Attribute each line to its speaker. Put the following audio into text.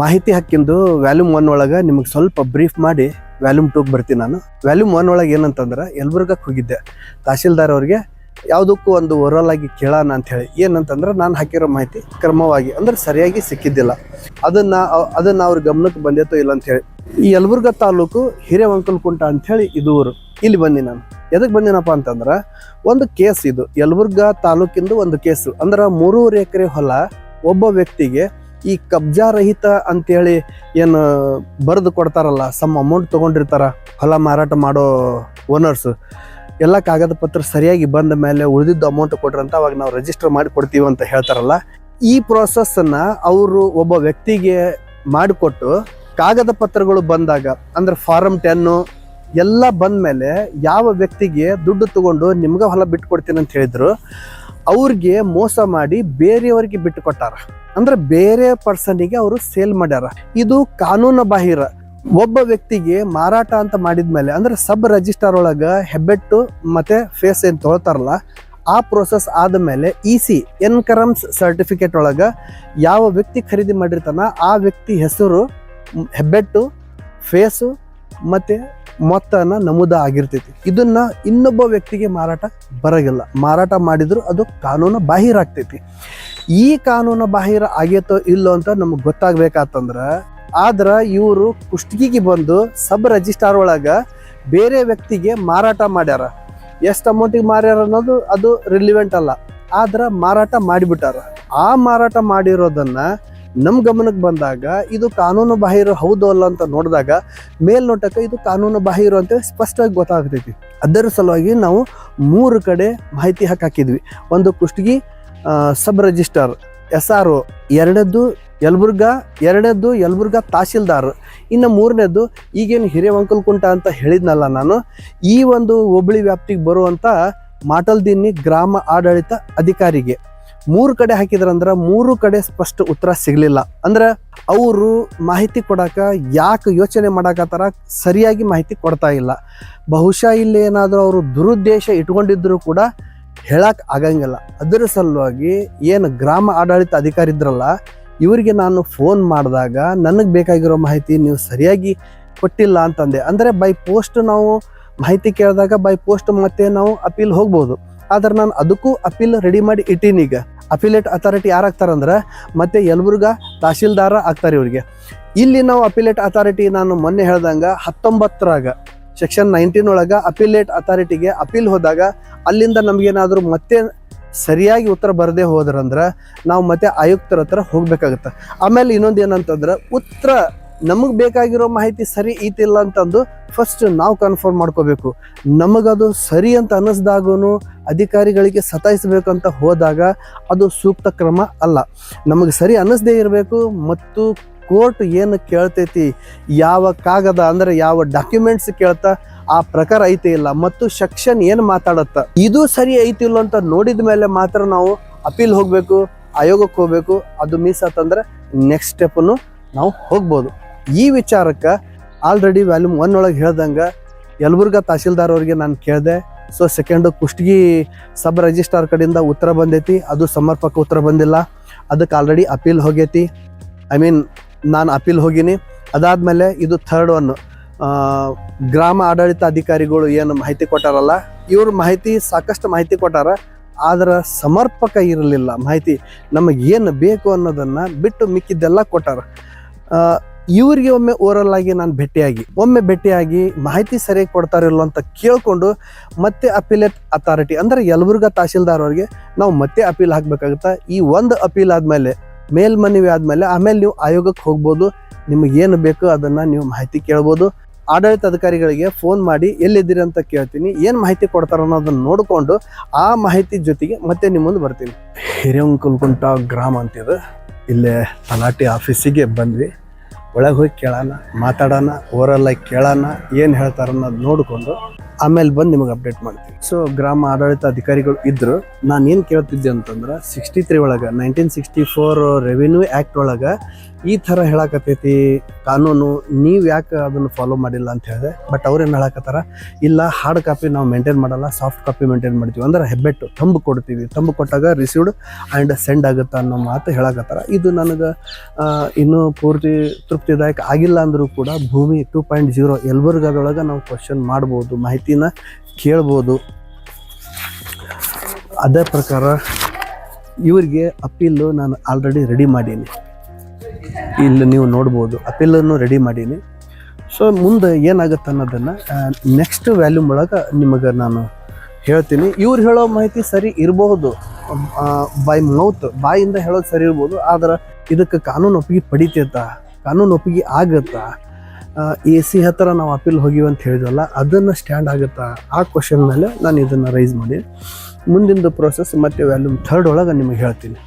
Speaker 1: ಮಾಹಿತಿ ಹಕ್ಕಿಂದು volume one ಒಳಗೆ ನಿಮಗೆ ಸ್ವಲ್ಪ ಬ್ರೀಫ್ ಮಾಡಿ ವ್ಯಾಲ್ಯೂಮ್ ಟೂಗೆ ಬರ್ತೀನಿ ನಾನು. ವ್ಯಾಲ್ಯೂಮ್ ಒನ್ ಒಳಗೆ ಏನಂತಂದ್ರೆ ಯಲಬುರ್ಗಕ್ಕೆ ಹೋಗಿದ್ದೆ. ತಹಶೀಲ್ದಾರ್ ಅವ್ರಿಗೆ ಯಾವುದಕ್ಕೂ ಒಂದು ಓವರಾಲ್ ಆಗಿ ಕೇಳೋಣ ಅಂತ ಹೇಳಿ. ಏನಂತಂದ್ರೆ ನಾನು ಹಾಕಿರೋ ಮಾಹಿತಿ ಕ್ರಮವಾಗಿ, ಅಂದ್ರೆ ಸರಿಯಾಗಿ ಸಿಕ್ಕಿದ್ದಿಲ್ಲ. ಅದನ್ನ ಅದನ್ನು ಅವ್ರ ಗಮನಕ್ಕೆ ಬಂದೇತೋ ಇಲ್ಲ ಅಂತ ಹೇಳಿ. ಈ ಯಲಬುರ್ಗ ತಾಲೂಕು ಹಿರೇವಂಕಲ್ಕುಂಟ ಅಂತ ಹೇಳಿ ಇದು ಊರು. ಇಲ್ಲಿ ಬಂದಿ ನಾನು. ಎದಕ್ಕೆ ಬಂದಿನಪ್ಪ ಅಂತಂದ್ರೆ ಒಂದು ಕೇಸ್ ಇದು. ಯಲಬುರ್ಗ ತಾಲೂಕಿಂದು ಒಂದು ಕೇಸು ಅಂದ್ರೆ ಮೂರುವರೆ ಎಕರೆ ಹೊಲ ಒಬ್ಬ ವ್ಯಕ್ತಿಗೆ ಈ ಕಬ್ಜಾ ರಹಿತ ಅಂತೇಳಿ ಏನು ಬರೆದು ಕೊಡ್ತಾರಲ್ಲ, ಸಮ್ ಅಮೌಂಟ್ ತೊಗೊಂಡಿರ್ತಾರ, ಹೊಲ ಮಾರಾಟ ಮಾಡೋ ಓನರ್ಸ್ ಎಲ್ಲ ಕಾಗದ ಪತ್ರ ಸರಿಯಾಗಿ ಬಂದ ಮೇಲೆ ಉಳಿದಿದ್ದ ಅಮೌಂಟ್ ಕೊಟ್ರಂತ ಅವಾಗ ನಾವು ರಿಜಿಸ್ಟರ್ ಮಾಡಿ ಕೊಡ್ತೀವಿ ಅಂತ ಹೇಳ್ತಾರಲ್ಲ. ಈ ಪ್ರೋಸೆಸ್ಸನ್ನು ಅವರು ಒಬ್ಬ ವ್ಯಕ್ತಿಗೆ ಮಾಡಿಕೊಟ್ಟು ಕಾಗದ ಪತ್ರಗಳು ಬಂದಾಗ, ಅಂದ್ರೆ ಫಾರಮ್ ಟೆನ್ನು ಎಲ್ಲ ಬಂದ ಮೇಲೆ ಯಾವ ವ್ಯಕ್ತಿಗೆ ದುಡ್ಡು ತಗೊಂಡು ನಿಮ್ಗೆ ಹೊಲ ಬಿಟ್ಟು ಕೊಡ್ತೀನಿ ಅಂತ ಹೇಳಿದ್ರು ಅವ್ರಿಗೆ ಮೋಸ ಮಾಡಿ ಬೇರೆಯವರಿಗೆ ಬಿಟ್ಟು ಕೊಟ್ಟಾರ ಅಂದ್ರೆ ಬೇರೆ ಪರ್ಸನಿಗೆ ಅವರು ಸೇಲ್ ಮಾಡ್ಯಾರ. ಇದು ಕಾನೂನು ಬಾಹಿರ. ಒಬ್ಬ ವ್ಯಕ್ತಿಗೆ ಮಾರಾಟ ಅಂತ ಮಾಡಿದ್ಮೇಲೆ, ಅಂದ್ರೆ ಸಬ್ ರಿಜಿಸ್ಟರ್ ಒಳಗ ಹೆಬ್ಬೆಟ್ಟು ಮತ್ತೆ ಫೇಸ್ ಏನ್ ತೊಗೊಳ್ತಾರಲ್ಲ ಆ ಪ್ರೋಸೆಸ್ ಆದಮೇಲೆ ಇ ಸಿ ಎನ್ಕರಮ್ಸ್ ಸರ್ಟಿಫಿಕೇಟ್ ಒಳಗ ಯಾವ ವ್ಯಕ್ತಿ ಖರೀದಿ ಮಾಡಿರ್ತಾನ, ಆ ವ್ಯಕ್ತಿ ಹೆಸರು, ಹೆಬ್ಬೆಟ್ಟು ಫೇಸು ಮತ್ತೆ ಮೊತ್ತನ ನಮೂದ ಆಗಿರ್ತೈತಿ. ಇದನ್ನ ಇನ್ನೊಬ್ಬ ವ್ಯಕ್ತಿಗೆ ಮಾರಾಟ ಬರಗಿಲ್ಲ. ಮಾರಾಟ ಮಾಡಿದ್ರು ಅದು ಕಾನೂನು ಬಾಹಿರ ಆಗ್ತೈತಿ. ಈ ಕಾನೂನು ಬಾಹಿರ ಆಗೈತೋ ಇಲ್ಲೋ ಅಂತ ನಮ್ಗೆ ಗೊತ್ತಾಗ್ಬೇಕಾತಂದ್ರ, ಆದ್ರ ಇವರು ಕುಷ್ಟಗಿಗೆ ಬಂದು ಸಬ್ ರಿಜಿಸ್ಟಾರ್ ಒಳಗ ಬೇರೆ ವ್ಯಕ್ತಿಗೆ ಮಾರಾಟ ಮಾಡ್ಯಾರ. ಎಷ್ಟು ಅಮೌಂಟಿಗೆ ಮಾರ್ಯಾರ ಅನ್ನೋದು ಅದು ರಿಲಿವೆಂಟ್ ಅಲ್ಲ. ಆದ್ರ ಮಾರಾಟ ಮಾಡಿಬಿಟ್ಟಾರ. ಆ ಮಾರಾಟ ಮಾಡಿರೋದನ್ನ ನಮ್ಮ ಗಮನಕ್ಕೆ ಬಂದಾಗ ಇದು ಕಾನೂನು ಬಾಹಿರ ಹೌದು ಅಲ್ಲ ಅಂತ ನೋಡಿದಾಗ ಮೇಲ್ನೋಟಕ್ಕೆ ಇದು ಕಾನೂನು ಬಾಹಿರ ಅಂತ ಸ್ಪಷ್ಟವಾಗಿ ಗೊತ್ತಾಗ್ತೈತಿ. ಅದರ ಸಲುವಾಗಿ ನಾವು ಮೂರು ಕಡೆ ಮಾಹಿತಿ ಹಾಕಾಕಿದ್ವಿ ಹಾಕಿದ್ವಿ. ಒಂದು Kushtagi sub register S R O ಎರಡದ್ದು Yelburga ಎರಡದ್ದು ಯಲಬುರ್ಗಾ ತಹಶೀಲ್ದಾರ್, ಇನ್ನು ಮೂರನೇದ್ದು ಈಗೇನು ಹಿರೇವಂಕಲ್ಕುಂಟ ಅಂತ ಹೇಳಿದ್ನಲ್ಲ ನಾನು, ಈ ಒಂದು ಹೋಬಳಿ ವ್ಯಾಪ್ತಿಗೆ ಬರುವಂಥ ಮಾಟಲ್ದಿನ್ನಿ ಗ್ರಾಮ ಆಡಳಿತ ಅಧಿಕಾರಿಗೆ. ಮೂರು ಕಡೆ ಹಾಕಿದ್ರಂದ್ರೆ ಮೂರು ಕಡೆ ಸ್ಪಷ್ಟ ಉತ್ತರ ಸಿಗಲಿಲ್ಲ. ಅಂದ್ರೆ ಅವರು ಮಾಹಿತಿ ಕೊಡಕ ಯಾಕೆ ಯೋಚನೆ ಮಾಡಾಕತ್ತಾರ ಸರಿಯಾಗಿ ಮಾಹಿತಿ ಕೊಡ್ತಾ ಇಲ್ಲ. ಬಹುಶಃ ಇಲ್ಲಿ ಏನಾದರೂ ಅವರು ದುರುದ್ದೇಶ ಇಟ್ಕೊಂಡಿದ್ರು ಕೂಡ ಹೇಳಕ್ ಆಗಂಗಿಲ್ಲ. ಅದರ ಸಲುವಾಗಿ ಏನು ಗ್ರಾಮ ಆಡಳಿತ ಅಧಿಕಾರಿ ಇದ್ರಲ್ಲ, ಇವರಿಗೆ ನಾನು ಫೋನ್ ಮಾಡಿದಾಗ ನನಗೆ ಬೇಕಾಗಿರೋ ಮಾಹಿತಿ ನೀವು ಸರಿಯಾಗಿ ಕೊಟ್ಟಿಲ್ಲ ಅಂತಂದೆ. ಅಂದರೆ ಬೈ ಪೋಸ್ಟ್ ನಾವು ಮಾಹಿತಿ ಕೇಳಿದಾಗ ಬೈ ಪೋಸ್ಟ್ ಮತ್ತೆ ನಾವು ಅಪೀಲ್ ಹೋಗ್ಬೋದು. ಆದ್ರೆ ನಾನು ಅದಕ್ಕೂ ಅಪೀಲ್ ರೆಡಿ ಮಾಡಿ ಇಟ್ಟೀನಿ ಈಗ. ಅಪಿಲೇಟ್ ಅಥಾರಿಟಿ ಯಾರು ಆಗ್ತಾರಂದ್ರೆ ಮತ್ತೆ ಎಲ್ಬುರ್ಗ ತಹಶೀಲ್ದಾರ ಆಗ್ತಾರೆ ಇವರಿಗೆ. ಇಲ್ಲಿ ನಾವು ಅಪಿಲೇಟ್ ಅಥಾರಿಟಿ ನಾನು ಮೊನ್ನೆ ಹೇಳ್ದಂಗೆ ಹತ್ತೊಂಬತ್ತರಾಗ ಸೆಕ್ಷನ್ ನೈನ್ಟೀನ್ ಒಳಗೆ ಅಪಿಲೇಟ್ ಅಥಾರಿಟಿಗೆ ಅಪೀಲ್ ಹೋದಾಗ ಅಲ್ಲಿಂದ ನಮಗೇನಾದರೂ ಮತ್ತೆ ಸರಿಯಾಗಿ ಉತ್ತರ ಬರದೇ ಹೋದ್ರಂದ್ರೆ ನಾವು ಮತ್ತೆ ಆಯುಕ್ತರ ಹತ್ರ ಹೋಗ್ಬೇಕಾಗತ್ತೆ. ಆಮೇಲೆ ಇನ್ನೊಂದು ಏನಂತಂದ್ರೆ ಉತ್ತರ ನಮಗೆ ಬೇಕಾಗಿರೋ ಮಾಹಿತಿ ಸರಿ ಐತಿಲ್ಲ ಅಂತಂದು ಫಸ್ಟ್ ನಾವು ಕನ್ಫರ್ಮ್ ಮಾಡ್ಕೋಬೇಕು. ನಮಗದು ಸರಿ ಅಂತ ಅನ್ನಿಸ್ದಾಗೂ ಅಧಿಕಾರಿಗಳಿಗೆ ಸತಾಯಿಸಬೇಕಂತ ಹೋದಾಗ ಅದು ಸೂಕ್ತ ಕ್ರಮ ಅಲ್ಲ. ನಮಗೆ ಸರಿ ಅನ್ನಿಸ್ದೇ ಇರಬೇಕು ಮತ್ತು ಕೋರ್ಟ್ ಏನು ಕೇಳ್ತೈತಿ, ಯಾವ ಕಾಗದ ಅಂದ್ರೆ ಯಾವ ಡಾಕ್ಯುಮೆಂಟ್ಸ್ ಕೇಳ್ತಾ ಆ ಪ್ರಕಾರ ಐತಿ ಇಲ್ಲ ಮತ್ತು ಸೆಕ್ಷನ್ ಏನು ಮಾತಾಡತ್ತ. ಇದು ಸರಿ ಐತಿಲ್ಲ ಅಂತ ನೋಡಿದ ಮೇಲೆ ಮಾತ್ರ ನಾವು ಅಪೀಲ್ ಹೋಗಬೇಕು, ಆಯೋಗಕ್ಕೆ ಹೋಗಬೇಕು, ಅದು ಮಿಸ್ ಆತಂದ್ರೆ ನೆಕ್ಸ್ಟ್ ಸ್ಟೆಪ್ಪನ್ನು ನಾವು ಹೋಗ್ಬೋದು. ಈ ವಿಚಾರಕ್ಕೆ ಆಲ್ರೆಡಿ ವ್ಯಾಲ್ಯೂಮ್ ಒನ್ ಒಳಗೆ ಹೇಳ್ದಂಗೆ ಯಲಬುರ್ಗ ತಹಶೀಲ್ದಾರ್ ಅವ್ರಿಗೆ ನಾನು ಕೇಳಿದೆ. So second Kushtagi sub registrar ಕಡೆಯಿಂದ ಉತ್ತರ ಬಂದೈತಿ. ಅದು ಸಮರ್ಪಕ ಉತ್ತರ ಬಂದಿಲ್ಲ. ಅದಕ್ಕೆ ಆಲ್ರೆಡಿ ಅಪೀಲ್ ಹೋಗೈತಿ. ಐ ಮೀನ್ ನಾನು ಅಪೀಲ್ ಹೋಗಿನಿ. ಅದಾದಮೇಲೆ ಇದು ಥರ್ಡ್ ಒನ್ ಗ್ರಾಮ ಆಡಳಿತ ಅಧಿಕಾರಿಗಳು ಏನು ಮಾಹಿತಿ ಕೊಟ್ಟಾರಲ್ಲ, ಇವ್ರ ಮಾಹಿತಿ ಸಾಕಷ್ಟು ಮಾಹಿತಿ ಕೊಟ್ಟಾರ. ಆದ್ರೆ ಸಮರ್ಪಕ ಇರಲಿಲ್ಲ ಮಾಹಿತಿ. ನಮಗೆ ಏನು ಬೇಕು ಅನ್ನೋದನ್ನು ಬಿಟ್ಟು ಮಿಕ್ಕಿದ್ದೆಲ್ಲ ಕೊಟ್ಟಾರ. ಇವ್ರಿಗೆ ಒಮ್ಮೆ ಓವರಲ್ ನಾನು ಭೇಟಿಯಾಗಿ, ಒಮ್ಮೆ ಭೇಟಿಯಾಗಿ ಮಾಹಿತಿ ಸರಿಯಾಗಿ ಕೊಡ್ತಾರಿಲ್ಲ ಅಂತ ಕೇಳಿಕೊಂಡು ಮತ್ತೆ ಅಪೀಲೇಟ್ ಅಥಾರಿಟಿ ಅಂದ್ರೆ ಯಲಬುರ್ಗ ತಹಶೀಲ್ದಾರ್ ಅವರಿಗೆ ನಾವು ಮತ್ತೆ ಅಪೀಲ್ ಹಾಕ್ಬೇಕಾಗುತ್ತಾ? ಈ ಒಂದು ಅಪೀಲ್ ಆದಮೇಲೆ, ಮೇಲ್ಮನವಿ ಆದಮೇಲೆ ಆಮೇಲೆ ನೀವು ಆಯೋಗಕ್ಕೆ ಹೋಗ್ಬೋದು ಏನು ಬೇಕು ಅದನ್ನು ನೀವು ಮಾಹಿತಿ ಕೇಳ್ಬೋದು. ಆಡಳಿತ ಅಧಿಕಾರಿಗಳಿಗೆ ಫೋನ್ ಮಾಡಿ ಎಲ್ಲಿದ್ದೀರಿ ಅಂತ ಕೇಳ್ತೀನಿ, ಏನು ಮಾಹಿತಿ ಕೊಡ್ತಾರ ಅನ್ನೋದನ್ನ ನೋಡಿಕೊಂಡು ಆ ಮಾಹಿತಿ ಜೊತೆಗೆ ಮತ್ತೆ ನಿಮ್ಮ ಮುಂದೆ ಬರ್ತೀನಿ. ಹಿರಿಯಂಕುಲ್ಕುಂಟ ಗ್ರಾಮ ಅಂತಿದೆ. ಇಲ್ಲೇ ತಲಾಟಿ ಆಫೀಸಿಗೆ ಬಂದ್ವಿ. ಒಳಗೆ ಹೋಗಿ ಕೇಳೋಣ ಮಾತಾಡೋಣ ಓರಲ್ಲಾಗಿ ಕೇಳೋಣ ಏನು ಹೇಳ್ತಾರ ಅನ್ನೋದು ನೋಡಿಕೊಂಡು ಆಮೇಲೆ ಬಂದು ನಿಮಗೆ ಅಪ್ಡೇಟ್ ಮಾಡ್ತೀನಿ. ಸೊ ಗ್ರಾಮ ಆಡಳಿತ ಅಧಿಕಾರಿಗಳು ಇದ್ದರು ನಾನು ಏನು ಕೇಳ್ತಿದ್ದೆ ಅಂತಂದ್ರೆ ಸಿಕ್ಸ್ಟಿ ತ್ರೀ ಒಳಗೆ nineteen sixty four revenue act ಒಳಗೆ ಈ ಥರ ಹೇಳಕತ್ತೈತಿ ಕಾನೂನು, ನೀವು ಯಾಕೆ ಅದನ್ನು ಫಾಲೋ ಮಾಡಿಲ್ಲ ಅಂತ ಹೇಳಿದೆ. ಬಟ್ ಅವ್ರೇನು ಹೇಳಕತ್ತಾರ? ಇಲ್ಲ ಹಾರ್ಡ್ ಕಾಪಿ ನಾವು ಮೇಂಟೈನ್ ಮಾಡಲ್ಲ ಸಾಫ್ಟ್ ಕಾಪಿ ಮೇಂಟೈನ್ ಮಾಡ್ತೀವಿ ಅಂದ್ರೆ ಹೆಬ್ಬೆಟ್ಟು, ತಂಬು ಕೊಡ್ತೀವಿ. ತಂಬು ಕೊಟ್ಟಾಗ ರಿಸೀವ್ಡ್ ಆ್ಯಂಡ್ ಸೆಂಡ್ ಆಗುತ್ತೆ ಅನ್ನೋ ಮಾತು ಹೇಳಕತ್ತಾರ. ಇದು ನನಗೆ ಇನ್ನೂ ಪೂರ್ತಿ ತೃಪ್ತಿದಾಯಕ ಆಗಿಲ್ಲ ಅಂದರೂ ಕೂಡ ಭೂಮಿ ಟೂ ಪಾಯಿಂಟ್ ಜೀರೋ ಯಲ್ಬುರ್ಗಾದೊಳಗೆ ನಾವು ಕ್ವಶನ್ ಮಾಡ್ಬೋದು, ಮಾಹಿತಿನ ಕೇಳ್ಬೋದು. ಅದೇ ಪ್ರಕಾರ ಇವರಿಗೆ ಅಪೀಲು ನಾನು ಆಲ್ರೆಡಿ ರೆಡಿ ಮಾಡೀನಿ. ಇಲ್ಲಿ ನೀವು ನೋಡ್ಬೋದು. ಅಪೀಲನ್ನು ರೆಡಿ ಮಾಡೀನಿ. ಸೊ ಮುಂದೆ ಏನಾಗುತ್ತೆ ಅನ್ನೋದನ್ನು ನೆಕ್ಸ್ಟ್ ವ್ಯಾಲ್ಯೂಮ್ ಒಳಗೆ ನಿಮಗೆ ನಾನು ಹೇಳ್ತೀನಿ. ಇವ್ರು ಹೇಳೋ ಮಾಹಿತಿ ಸರಿ ಇರಬಹುದು. ಬೈ ಮೌತ್ ಬಾಯಿಂದ ಹೇಳೋದು ಸರಿ ಇರ್ಬೋದು. ಆದ್ರೆ ಇದಕ್ಕೆ ಕಾನೂನು ಒಪ್ಪಿಗೆ ಪಡಿತೈತಾ? ಕಾನೂನು ಒಪ್ಪಿಗೆ ಆಗತ್ತಾ? ಎ ಸಿ ಹತ್ರ ನಾವು ಅಪೀಲ್ ಹೋಗಿವಿ ಅಂತ ಹೇಳಿದ್ವಲ್ಲ, ಅದನ್ನು ಸ್ಟ್ಯಾಂಡ್ ಆಗುತ್ತಾ? ಆ ಕ್ವಶನ್ ಮೇಲೆ ನಾನು ಇದನ್ನು ರೈಸ್ ಮಾಡಿ. ಮುಂದಿನ ಪ್ರೋಸೆಸ್ ಮತ್ತು ವ್ಯಾಲ್ಯೂಮ್ ಥರ್ಡ್ ಒಳಗೆ ನಿಮಗೆ ಹೇಳ್ತೀನಿ.